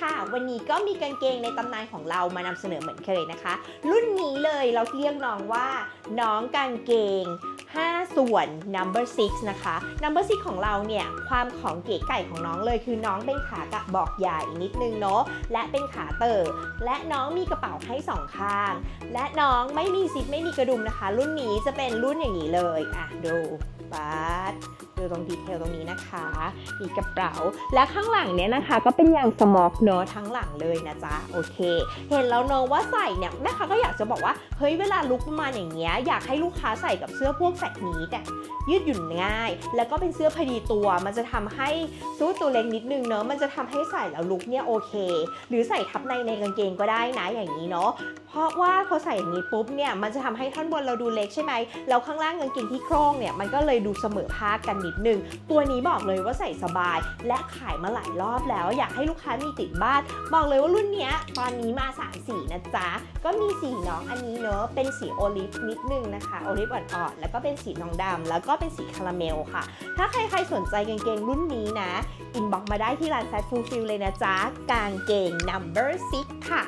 ค่ะ วันนี้ก็มีกางเกงในตำนานของเรามานำเสนอเหมือนเคยนะคะ รุ่นนี้เลยเราเรียกน้องว่าน้องกางเกง 5 ส่วน number 6 นะคะ number 6 ของเราเนี่ย ความของเก๋ไก่ของน้องเลยคือน้องเป็นขากระบอกใหญ่นิดนึงเนาะและเป็นขาเติบและน้องมีกระเป๋าให้สองข้าง และน้องไม่มีซิปไม่มีกระดุมนะคะ รุ่นนี้จะเป็นรุ่นอย่างนี้เลยอะดูปัดดูตรงดีเทลตรงนี้นะคะ มีกระเป๋า และข้างหลังเนี่ยนะคะ ก็เป็นยางสมอกเนอะทั้งหลังเลยนะจ๊ะโอเค เห็นแล้วเนอะว่าใส่เนี่ยแม่ค้าก็อยากจะบอกว่าเฮ้ยเวลาลุกประมาณอย่างเงี้ยอยากให้ลูกค้าใส่กับเสื้อพวกแฟกนี้แต่ยืดหยุ่นง่าย แล้วก็เป็นเสื้อพอดีตัว มันจะทำให้สู้ตัวเล็กนิดนึงเนอะมันจะทำให้ใส่แล้วลุกเนี่ยโอเค หรือใส่ทับในในกางเกงก็ได้นะอย่างนี้เนาะเพราะว่าพอใส่อย่างนี้ปุ๊บเนี่ยมันจะทำให้ท่อนบนเราดูเล็กใช่ไหมแล้วข้างล่างกางเกงที่โครงเนี่ยมันก็เลยดูเสมอภาคกันนิดนึงตัวนี้บอกเลยว่าใส่สบาย และขายมาหลายรอบแล้ว อยากให้ลูกค้ามีติดบ้าน บอกเลยว่ารุ่นเนี้ยตอนนี้มาสามสีนะจ๊ะ ก็มีสีน้องอันนี้เนอะเป็นสีโอลิฟนิดนึงนะคะโอลิฟอ่อนๆแล้วก็เป็นสีน้องดำแล้วก็เป็นสีคาราเมลค่ะ ถ้าใครๆสนใจกางเกงรุ่นนี้นะอินบ็อกมาได้ที่ร้านแฟตฟูลฟิลเลยนะจ๊ะกางเกง number 6ค่ะ